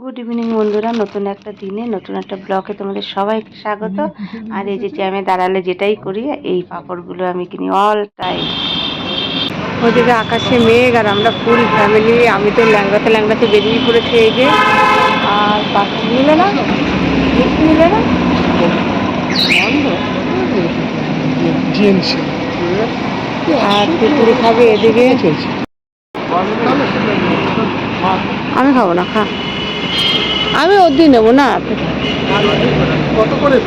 Good evening বন্ধুরা। নতুন একটা দিনে নতুন একটা ব্লগে তোমাদের সবাইকে স্বাগত। আর এই যে আমি দাঁড়ালে যেটাই করি এই পাঁপড়গুলো আমি কিনি অল টাইম ওদিকে আকাশে মেঘ আর আমরা ফুল ফ্যামিলি আমি তো ল্যাংড়াতে ল্যাংড়াতে বেরিয়ে পড়েছি এই যে। আর পাখি মিলে না? মিলে না? আর পিকুরি খাবে এদিকে। আমি খাব না খা। আমি ওর দিয়ে নেব না। কত করে।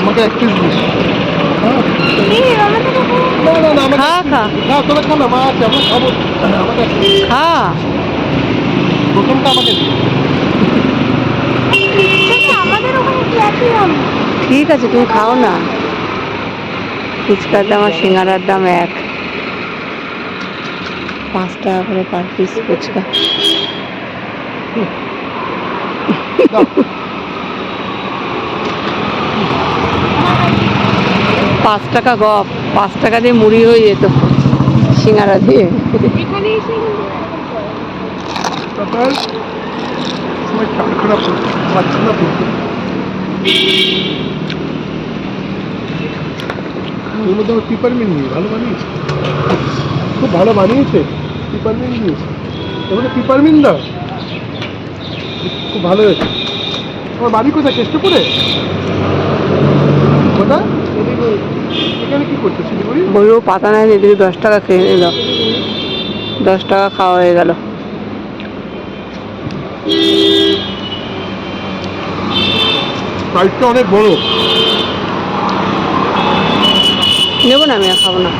আমাকে এক পিস দিস। খা খা না তোরা খা না মা আছে আমরা খাব আমাকে খা। প্রথমটা আমাকে ঠিক আছে তুমি খাও না। ফুচকার দাম আর সিঙ্গারার দাম এক। পাঁচ টাকা করে পার পিস ফুচকা। পাঁচ টাকা গপ পাঁচ টাকা দিয়ে মুড়ি হয়ে যেত সিঙ্গারা দিয়ে। সময় খারাপ খারাপ পাচ্ছি না তো মধ্যে আমার পিপারমিন্ট নিয়ে ভালো বানিয়েছে। খুব ভালো বানিয়েছে পিপারমিন্ট দিয়েছে। এবারে পিপারমিন্ট দাও। খুব ভালো হয়েছে। আমার বাড়ি কোথায়? কেষ্টপুরে? কোথায়? এখানে কি করছ, শিলিগুড়ি? বলব পাতা নেয় এদিকে দশ টাকা খেয়ে নিল। দশ টাকা খাওয়া হয়ে গেল। সাইজটা অনেক বড়। নেব না আমি আর খাব না।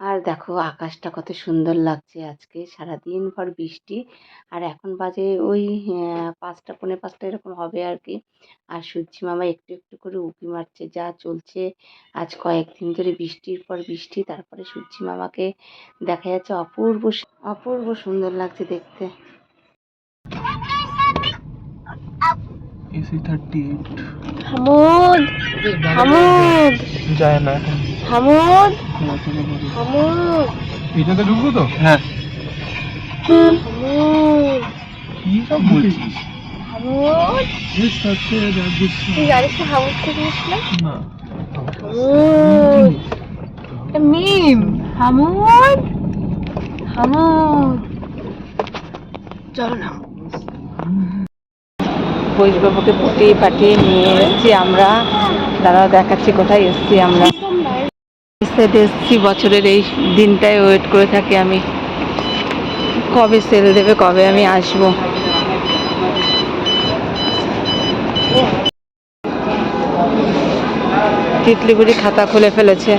আর দেখো আকাশটা কত সুন্দর লাগছে আজকে। সারাদিন ভর বৃষ্টি। আর এখন বাজে ওই পাঁচটা পৌনে পাঁচটা এরকম হবে আর কি। আর সূর্যি মামা একটু একটু করে উঁকি মারছে যা চলছে। আজ কয়েকদিন ধরে বৃষ্টির পর বৃষ্টি তারপরে সূর্যি মামাকে দেখা যাচ্ছে অপূর্ব অপূর্ব সুন্দর লাগছে দেখতে। AC thirty eight Hamud Hamud. যায় না এখন। হামুদ হামুদ। এটাতে ঢুকবো তো? হ্যাঁ। হামুদ। কি সব বলছিস? হামুদ। এর সাথে রাজেশ তুই জানিস না হামুদকে চিনিস না না। হামুদ। মিম। হামুদ। হামুদ। চলো না। বৈশবাবুকে ফুটিয়ে পাঠিয়ে নিয়ে এসেছি আমরা। দাঁড়াও দেখাচ্ছি কোথায় এসেছি আমরা। এসেছি, বছরের এই দিনটায় ওয়েট করে থাকি আমি। কবে সেল দেবে, কবে আমি আসব? তিতলিগুড়ি খাতা খুলে ফেলেছে।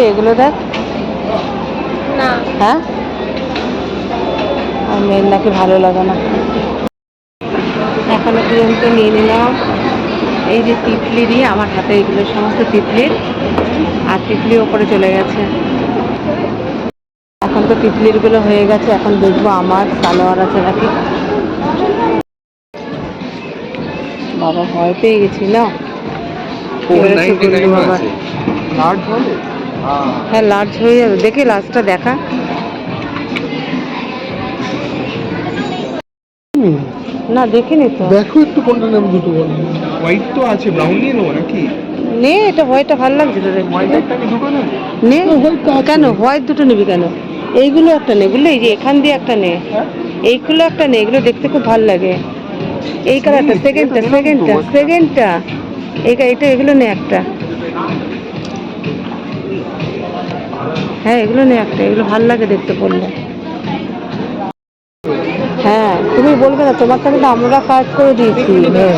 তিতলি এগুলো দেখ। না। হ্যাঁ? আর মেয়ের নাকি ভালো লাগে না। এখনও পর্যন্ত নিয়ে নিলাম। এই যে তিতলিরই আমার হাতে এগুলো সমস্ত তিতলির আর তিতলি ওপরে চলে গেছে। এখন তো তিতলিরগুলো হয়ে গেছে এখন দেখব আমার সালোয়ার আছে নাকি। বাবা ভয় পেয়ে গেছি না হ্যাঁ লার্জ হয়ে যাবে। দেখি লার্জটা দেখা। না দেখিনি তো। দেখো একটু কোনটা নেব দুটো বলো। হোয়াইট তো আছে ব্রাউন নিয়ে নেব নাকি? নে এটা হোয়াইটটা ভালো লাগছে তো দেখতে নে। কেন? হোয়াইট দুটো নিবি কেন? এইগুলো একটা নে বুঝলি? এই যে এখান দিয়ে একটা নে। হ্যাঁ? এইগুলো একটা নে এগুলো দেখতে খুব ভালো লাগে। এই কালারটা সেকেন্ডটা সেকেন্ডটা সেকেন্ডটা এই এটা এগুলো নে একটা। হ্যাঁ এগুলো নে একটা এগুলো ভালো লাগে দেখতে পড়লে। হ্যাঁ তুমি বলবে না তোমার সাথে আমরা কাজ করে দিয়েছি হ্যাঁ।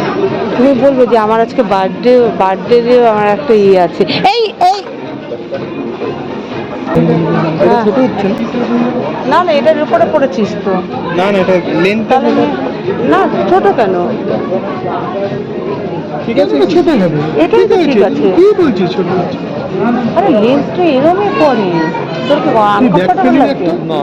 তুমি বলবে যে আমার আজকে বার্থডে বার্থডে আমার একটা ইয়ে আছে। এই এই। ছোট না? না এটার উপরে পড়েছিস তো। না না এটা তাহলে না ছোট কেন? ঠিক আছে ছোট হবে এটাই তো ঠিক আছে। কি বলছিস ছোট আছে আরে লেন্সটা এরমই পরে তোর কি দেখ লাগছে? না।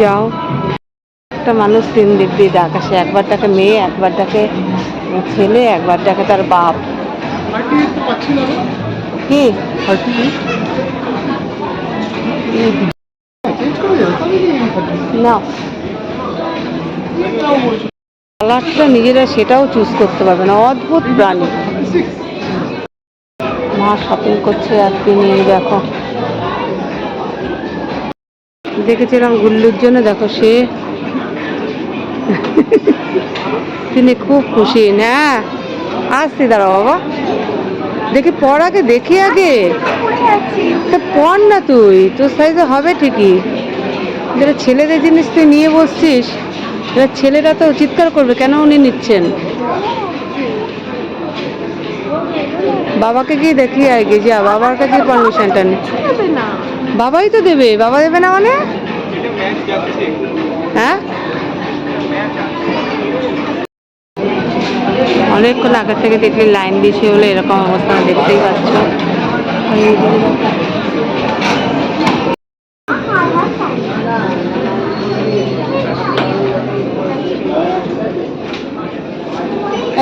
যাও। একটা মানুষ তিন দিক দিয়ে ডাক আসে একবার ডাকে মেয়ে একবার ডাকে ছেলে একবার ডাকে তার বাপ কি থার্টি এইট চেঞ্জ করে যাবে তাহলে কি থার্টি না। কালারটা নিজেরা সেটাও চুজ করতে পারবে না। অদ্ভুত প্রাণী। মা শপিং করছে আর তিনি দেখো। দেখেছিলাম গুল্লুর জন্য, দেখো সে। তিনি খুব খুশি। না আসছি দাঁড়া বাবা। দেখি পড় আগে দেখি আগে। পড় না তুই, তোর সাইজে হবে ঠিকই। যেটা ছেলেদের জিনিস তুই নিয়ে বসছিস এবার ছেলেরা তো চিৎকার করবে, কেন উনি নিচ্ছেন? বাবাকে গিয়ে দেখিয়ে আগে, যা, বাবার কাছে পারমিশনটা না। বাবাই তো দেবে, বাবা দেবে না মানে? হ্যাঁ? অনেকক্ষণ আগের থেকে দেখলে লাইন বেশি হলে, এরকম অবস্থা, দেখতেই পাচ্ছ এই যে দেখো।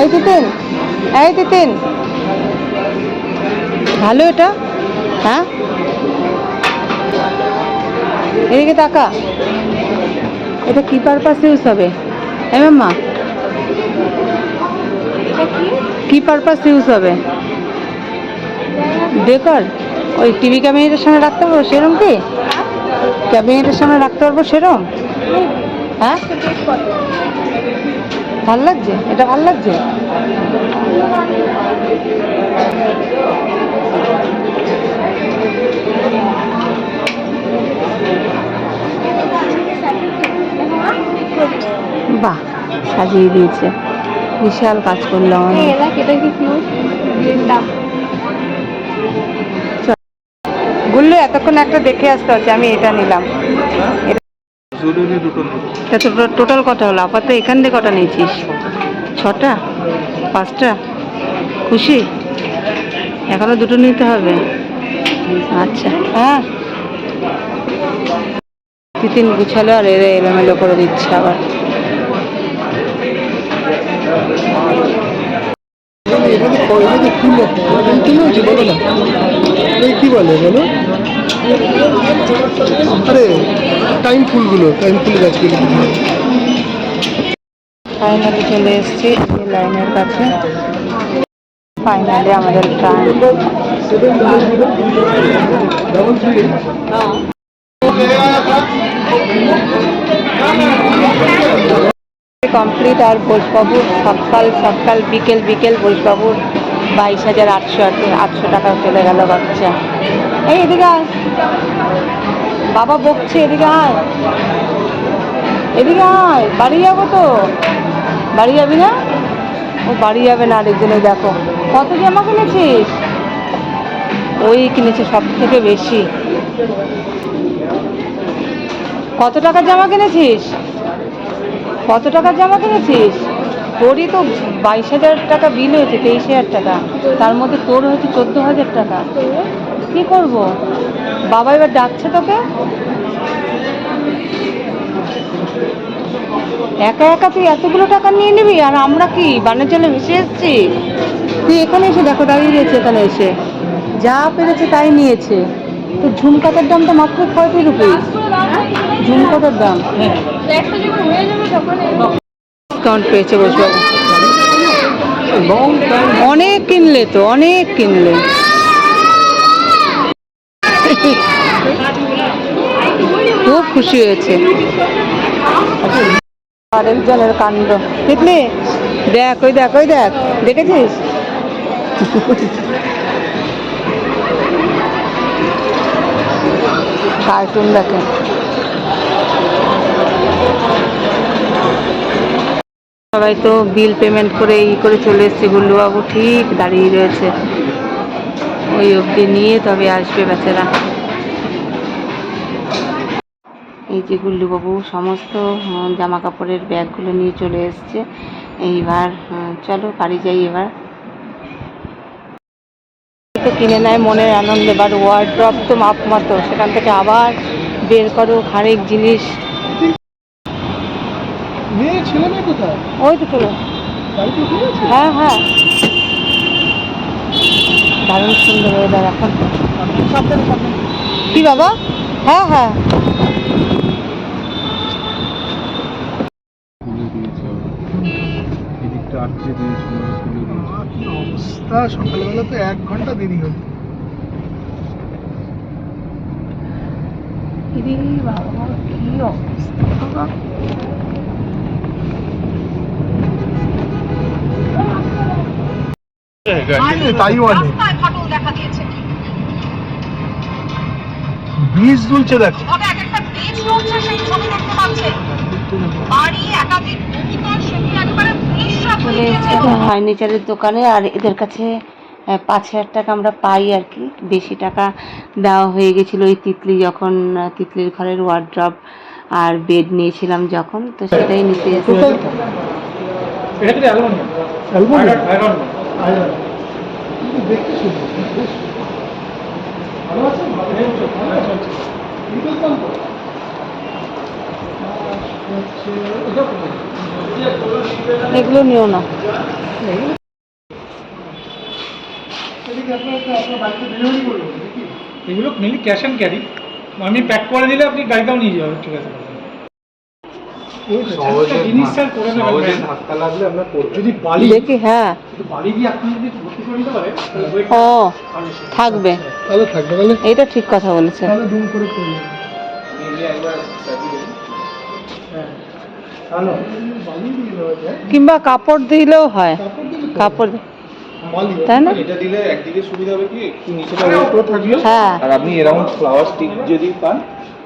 এই তিতিন। এই তিতিন। ভালো এটা? হ্যাঁ? এদিকে তাকা। এটা কি পারপাস ইউজ হবে? এ মাম্মা। কি পারপাস ইউজ হবে? বেকার। ওই টিভি ক্যাবিনেটের সামনে রাখতে পারব সেরম কি? ক্যাবিনেটের সামনে রাখতে পারব সেরম? হ্যাঁ? ভালো লাগছে? এটা ভালো লাগছে? বাহ সাজিয়ে দিয়েছে। বিশাল কাজ করলাম বলল এতক্ষণ একটা দেখে আসতে হচ্ছে আমি এটা নিলাম। জরুরি দুটো টোটাল কটা হলো? আপাতত এখান থেকে কটা নিয়েছিস? ছটা? পাঁচটা? খুশি? এখনও দুটো নিতে হবে। আচ্ছা হ্যাঁ। তিতিন গুছালো আর এরা এলোমেলো করে দিচ্ছে আবার। কি বলে বলো? আরে টাইম ফুলগুলো টাইম ফুল গাছগুলো। ফাইনালি চলে এসেছি এই লাইনের কাছে। ফাইনালি আমাদের থ্রি কমপ্লিট আর বোসবাবুর সকাল সকাল, বিকেল বিকেল বোসবাবুর বাইশ হাজার আটশো আটশো টাকা চলে গেল বাচ্চা। এই এদিকে আয়। বাবা বকছে, এদিকে আয়। এদিকে আয়, বাড়ি যাব তো। বাড়ি যাবি না? ও বাড়ি যাবে না আরেকজনে দেখো। কত জামা কিনেছিস? ওই কিনেছে, সব থেকে বেশি। কত টাকার জামা কিনেছিস? কত টাকার জামা কিনেছিস? তোরই তো বাইশ হাজার টাকা বিল হয়েছে, তেইশ হাজার টাকা। তার মধ্যে তোর হয়েছে চোদ্দ হাজার টাকা। কি করব? বাবা এবার ডাকছে তোকে? একা একা তুই এতগুলো টাকা নিয়ে নিবি? আর আমরা কি বানের জলে ভেসে এসেছি? তুই এখানে এসে দেখো দাঁড়িয়ে রয়েছে এখানে এসে। যা পেরেছে তাই নিয়েছে। তো ঝুমকাতার দাম তো মাত্র ফর্টি রুপিস। ঝুমকাতের দাম যখন হয়ে। ডিসকাউন্ট পেয়েছে বসবাবু অনেক কিনলে তো অনেক কিনলে। খুব খুশি হয়েছে। আরেকজনের কাণ্ড। দেখলি? দেখ ওই দেখ ওই দেখ। দেখেছিস? কার্টুন দেখে। সবাই তো বিল পেমেন্ট করে ই করে চলে এসছে গুল্লুবাবু ঠিক দাঁড়িয়ে রয়েছে। ওই অবধি নিয়ে তবে আসবে বেচারা। এই যে গুল্লুবাবু সমস্ত জামা কাপড়ের ব্যাগগুলো নিয়ে চলে এসছে। এইবার চলো বাড়ি যাই এবার। তো কিনে নেয় মনের আনন্দ এবার ওয়ার্ড্রপ তো মাপ মতো। সেখান থেকে আবার বের করো খানিক জিনিস। ওই তো চলো। হ্যাঁ হ্যাঁ। দারুণ সুন্দর ওয়েদার এখন। কি বাবা? হ্যাঁ হ্যাঁ খুলে দিয়েছে এদিকটা আটকে দিয়েছিল কি অবস্থা? সকালবেলা তো এক ঘণ্টা দেরি হলো। বাবা কি অবস্থা? তাইওয়ানে। বীজ দুলছে দেখো চলে এসেছে ফার্নিচারের দোকানে আর এদের কাছে পাঁচ হাজার টাকা আমরা পাই আর কি। বেশি টাকা দেওয়া হয়ে গেছিল ওই তিতলি যখন তিতলির ঘরের ওয়ার্ড্রপ আর বেড নিয়েছিলাম যখন তো সেটাই নিতে এসেছি এগুলো নিও না। এগুলো মেনলি ক্যাশ অ্যান্ড ক্যারি আমি প্যাক করে দিলে আপনি গাড়িটাও নিয়ে যাবেন ঠিক আছে। হ্যাঁ। আপনি থাকবে। তাহলে থাকবে তাহলে? এইটা ঠিক কথা বলেছে কিংবা কাপড় দিলেও হয়। কাপড় দিলে তো কাপড় দি- বালি তাই না? এটা দিলে একদিকে সুবিধা হবে কি? একটু নিচেটা ওয়েটও থাকবে হ্যাঁ। আর আপনি এরকম ফ্লাওয়ার স্টিক যদি পান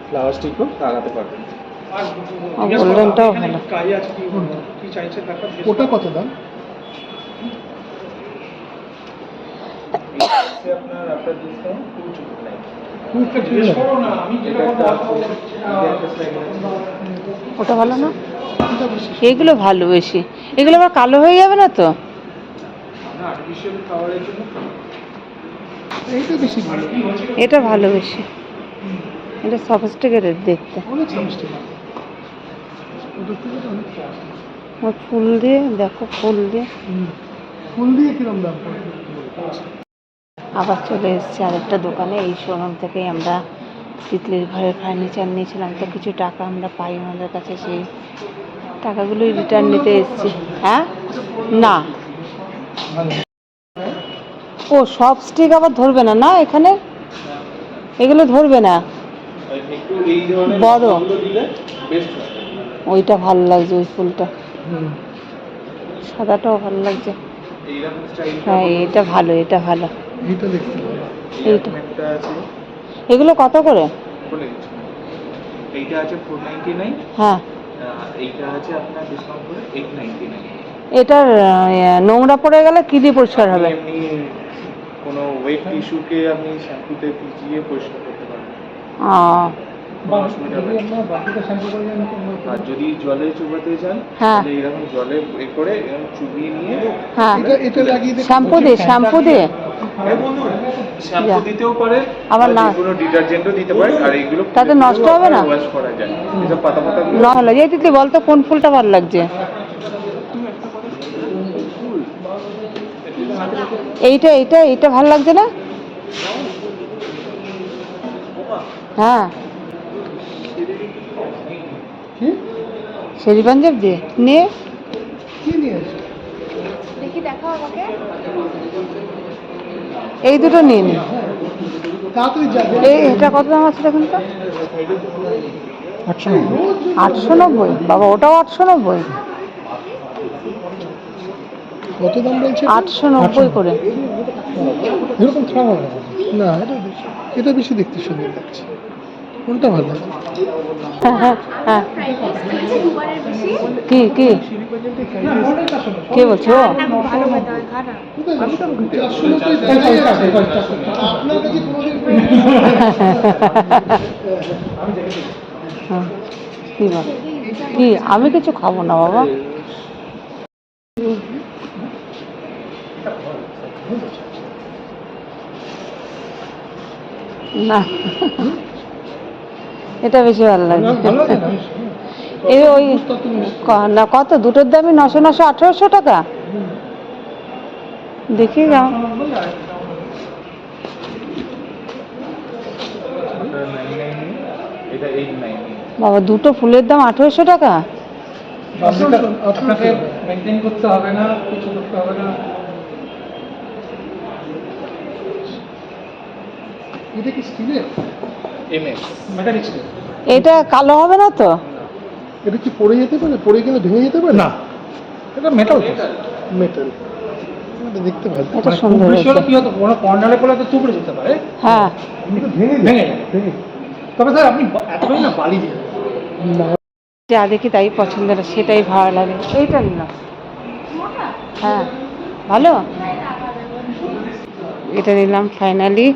ফ্লাওয়ার স্টিকও লাগাতে পারবেন। গোল্ডেনটাও ভালো। ওটা কত দাম? আপনার ডিসকাউন্ট ওটা ভালো না? এগুলো ভালো বেশি। এগুলো আবার কালো হয়ে যাবে না তো? এটা ভালো বেশি। এটা সফিস্টিকেটেড দেখতে। ফুল দিয়ে দেখো ফুল দিয়ে। ফুল দিয়ে কিরম দাম আবার চলে এসেছি আরেকটা দোকানে। এই শোরুম থেকেই আমরা তিতলির ঘরের ফার্নিচার নিয়েছিলাম। তো কিছু টাকা আমরা পাই আমাদের কাছে। সেই টাকাগুলোই রিটার্ন নিতে এসেছি। হ্যাঁ? না। ও, সব স্টিক আবার ধরবে না? না, এখানে? এগুলো ধরবে না? বড়। ওইটা ভালো লাগছে, ওই ফুলটা। সাদাটাও ভালো লাগছে। হ্যাঁ এটা ভালো এটা ভালো। এইটা দেখতে ভালো এইটা। একটা আছে। এগুলো কত করে? বলে দিচ্ছি। এইটা আছে ফোর নাইনটি নাইন হ্যাঁ এইটা আছে আপনার ডিসকাউন্ট করে এইট নাইনটি নাইন এটার নোংরা পড়ে গেলে কি দিয়ে পরিষ্কার হবে? এমনি কোনো ওয়েট টিস্যুকে আপনি শ্যাম্পুতে ভিজিয়ে পরিষ্কার করতে পারবেন। আহ, আর যদি জলে চুবাতে হ্যাঁ। তাহলে এরকম জলে এ করে এরকম চুবিয়ে নিয়ে হ্যাঁ। এটা লাগিয়ে শ্যাম্পু দিয়ে শ্যাম্পু দিয়ে। শ্যাম্পু দিতেও পারে আবার না। কোনো ডিটারজেন্টও দিতে পারে আর এইগুলো তাতে নষ্ট হবে না? ওয়াশ করা যায়। এসব পাতা পাতা না হলো। এই তিতলি বলতো কোন ফুলটা ভালো লাগছে? এইটা এইটা এইটা ভালো লাগছে না? হ্যাঁ। শেরি পাঞ্জাব দিয়ে নে। এই দুটো নিয়ে নে। এই এটা কত দাম আছে দেখুন তো? আটশো আটশো নব্বই। বাবা ওটাও আটশো নব্বই। কত দাম বলছে আটশো নব্বই করে। এরকম খাওয়া না এটা এটা বেশি দেখতে সুন্দর লাগছে। কোনটা ভালো? কি কি? কে বলছো? কি আমি কিছু খাব না বাবা? না। এটা বেশি ভালো লাগে। এই ওই ক- না কত? দুটোর দামই নশো নশো আঠেরোশো টাকা? দেখি যাও বাবা দুটো ফুলের দাম আঠেরোশো টাকা? আপনাকে আপনাকে মেনটেন করতে হবে না কিছু করতে হবে না। এটা কি স্টিলের এটা কালো হবে না তো? এটা কি পড়ে যেতে পারে? পড়ে গেলে ভেঙে যেতে পারে? না। এটা মেটাল মেটাল দেখতে ভালো। এটা সুন্দর হয়েছে। কি হতো কোনো কর্নারে পড়লে তো তুবড়ে যেতে পারে। হ্যাঁ। ভেঙে ভেঙে তবে স্যার আপনি বা- না বালি দিয়ে যা দেখি তাই পছন্দ না সেটাই ভালো লাগে। এইটা নিলাম হ্যাঁ। ভালো? এটা নিলাম ফাইনালি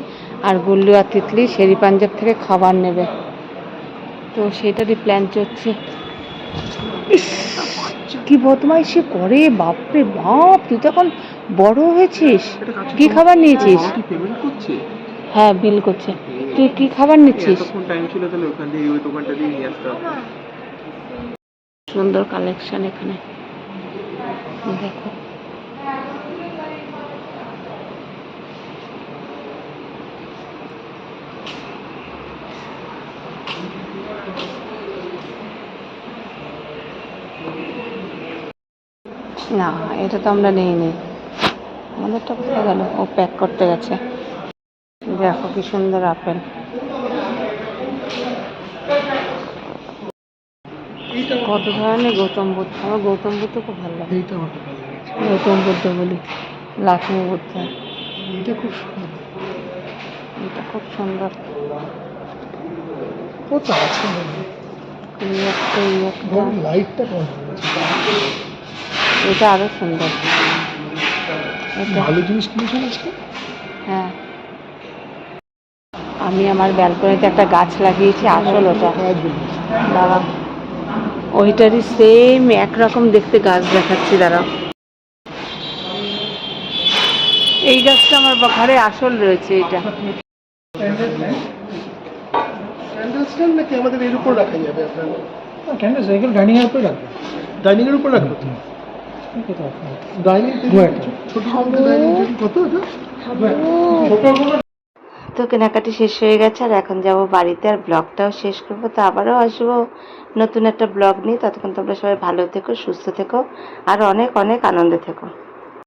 আর গুল্লু আর তিতলি শেরি পাঞ্জাব থেকে খাবার নেবে। তো সেটারই প্ল্যান চলছে। ইস, কি সে করে বাপরে বাপ তুই তো এখন বড় হয়েছিস। কি খাবার নিয়েছিস? পেমেন্ট করছে। হ্যাঁ বিল করছে। তুই কি খাবার নিচ্ছিস? এতক্ষণ টাইম ছিল তাহলে ওখান দিয়ে ওই দোকানটা দিয়ে নিয়ে আসতাম সুন্দর কালেকশন এখানে। দেখো। না এটা তো আমরা নেই নি আমাদেরটা কোথায় গেল? ও প্যাক করতে গেছে। দেখো কি সুন্দর আপেল। কত ধরনের গৌতম বুদ্ধ। আমার গৌতম বুদ্ধ খুব ভালো লাগে। গৌতম বুদ্ধ বলি। লাক্ষ্মী বুদ্ধ। এইটা খুব সুন্দর। এটা খুব সুন্দর। কত আছে লাইটটা কম এটা আরও সুন্দর। ভালো জিনিস কিনেছেন আজকে? হ্যাঁ। আমি আমার ব্যালকনিতে একটা গাছ লাগিয়েছি আসল ওটা। দাঁড়া। ওইটারই সেম একরকম দেখতে গাছ দেখাচ্ছি দাঁড়া এই গাছটা আমার ঘরে আসল রয়েছে এটা। আমাদের এর উপর রাখা যাবে আপনার? ক্যান্ডেল ডাইনিং এর উপরে রাখবে। ডাইনিং এর উপর রাখব? তো কেনাকাটি শেষ হয়ে গেছে, আর এখন যাব বাড়িতে, আর ব্লগটাও শেষ করব। তো আবারও আসব নতুন একটা ব্লগ নিয়ে। ততক্ষণ তোমরা সবাই ভালো থেকো, সুস্থ থেকো, আর অনেক অনেক আনন্দে থেকো।